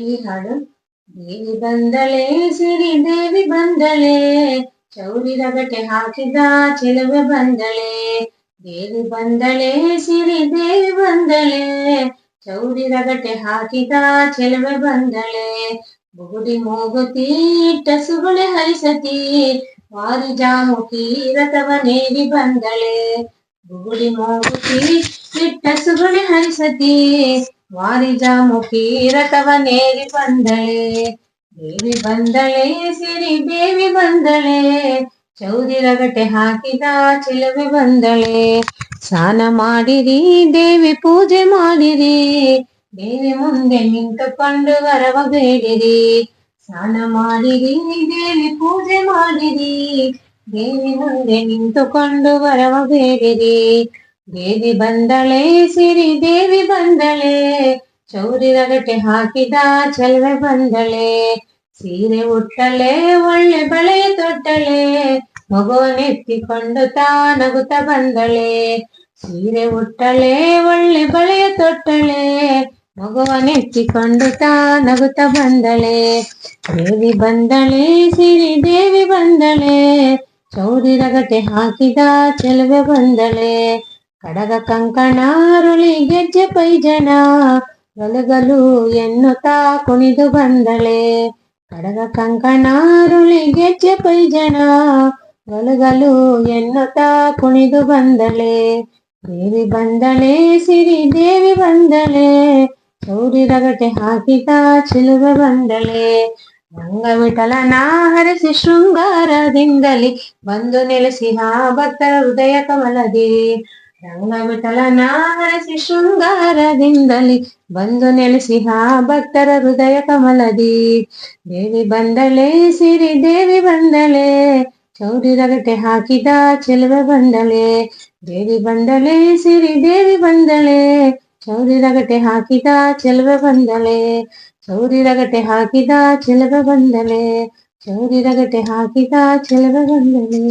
ಹಾಡು. ದೇವಿ ಬಂದಳೆ, ಸಿರಿ ದೇವಿ ಬಂದಳೆ. ಚೌರಿ ರಗಟೆ ಹಾಕಿದ ಚೆಲುವೆ ಬಂದಳೆ. ದೇವಿ ಬಂದಳೆ, ಸಿರಿ ದೇವಿ ಬಂದಳೆ. ಚೌರಿ ರಗಟೆ ಹಾಕಿದ ಚೆಲುವೆ ಬಂದಳೆ. ಬುಗುಡಿ ಮೂಗುತಿ ಟಸುಗಳೆ ಸುಗುಳೆ ಹರಿಸತಿ. ವಾರಿ ಜಾಮುಖಿ ರಥವ ನೇರಿ ಬಂದಳೆ. ಬುಗುಡಿ ಮೂಗುತಿ ಇಟ್ಟಸುಗಳೆ ಹರಿಸತಿ. ವಾರಿ ಜಾಮುಖಿ ರಥವ ನೇರಿ ಬಂದಳೆ, ದೇವಿ ಬಂದಳೆ, ಸಿರಿ ದೇವಿ ಬಂದಳೆ ಚೌದಿರಗಟೆ ಹಾಕಿದ ಚಿಲುವೆ ಬಂದಳೆ. ಸ್ನಾನ ಮಾಡಿರಿ, ದೇವಿ ಪೂಜೆ ಮಾಡಿರಿ, ದೇವಿ ಮುಂದೆ ನಿಂತುಕೊಂಡು ವರವ ಬೇಡಿರಿ. ಸ್ನಾನ ಮಾಡಿರಿ, ದೇವಿ ಪೂಜೆ ಮಾಡಿರಿ, ದೇವಿ ಮುಂದೆ ನಿಂತುಕೊಂಡು ವರವ ಬೇಡಿರಿ. ದೇವಿ ಬಂದಳೆ, ಸಿರಿ ದೇವಿ ಬಂದಳೆ ಚೌರಿ ಗಟ್ಟೆ ಹಾಕಿದ ಚೆಲುವೆ ಬಂದಳೆ. ಸೀರೆ ಉಟ್ಟಳೆ, ಒಳ್ಳೆ ಬಳೆ ತೊಟ್ಟಳೆ. ಮಗುವನೆತ್ತಿಕೊಂಡು ತಾ ನಗುತ್ತ ಬಂದಳೆ. ಸೀರೆ ಉಟ್ಟಳೆ, ಒಳ್ಳೆ ಬಳೆ ತೊಟ್ಟಳೆ. ಮಗುವನೆತ್ತಿಕೊಂಡು ತಾ ನಗುತ್ತ ಬಂದಳೆ. ದೇವಿ ಬಂದಳೆ, ಸಿರಿ ದೇವಿ ಬಂದಳೆ. ಚೌರಿ ಗಟ್ಟೆ ಹಾಕಿದ ಚೆಲುವೆ ಬಂದಳೆ. ಕಡಗ ಕಂಕಣ ಅರುಳಿ ಗೆಜ್ಜೆ ಪೈಜನ. ಗಲಗಲು ಎನ್ನುತ್ತಾ ಕುಣಿದು ಬಂದಳೆ. ಕಡಗ ಕಂಕಣಾರುಳಿ ಗೆಜ್ಜೆ ಪೈಜನ ಗಲಗಲು ಎನ್ನುತ್ತಾ ಕುಣಿದು ಬಂದಳೆ. ದೇವಿ ಬಂದಳೆ, ಸಿರಿ ದೇವಿ ಬಂದಳೆ. ಚೌರಿ ರಗಟೆ ಹಾಕಿದ ಚಿಲುವೆ ಬಂದಳೆ. ರಂಗ ವಿಠಲನ ಹರಸಿ ಶೃಂಗಾರದಿಂದಲಿ ಬಂದು ನೆಲೆಸಿ ಹಾ ಭಕ್ತರ ಹೃದಯ ಕಮಲದಿ. ರಂಗ ವಿಠಲ ನಾರಸಿ ಶೃಂಗಾರದಿಂದಲಿ ಬಂದು ನೆಲೆಸಿಹ ಭಕ್ತರ ಹೃದಯ ಕಮಲದಿ. ದೇವಿ ಬಂದಳೆ ಸಿರಿ ದೇವಿ ಬಂದಳೆ ಚೌರಿ ರಗಟೆ ಹಾಕಿದ ಚೆಲುವೆ ಬಂದಳೆ ದೇವಿ ಬಂದಳೆ ಸಿರಿ ದೇವಿ ಬಂದಳೆ ಚೌರಿ ರಗಟೆ ಹಾಕಿದ ಚೆಲುವೆ ಬಂದಳೆ ಚೌರಿ ರಗಟೆ ಹಾಕಿದ ಚೆಲುವೆ ಬಂದಳೆ ಚೌರಿ ರಗಟೆ ಹಾಕಿದ ಚೆಲುವೆ ಬಂದಳೆ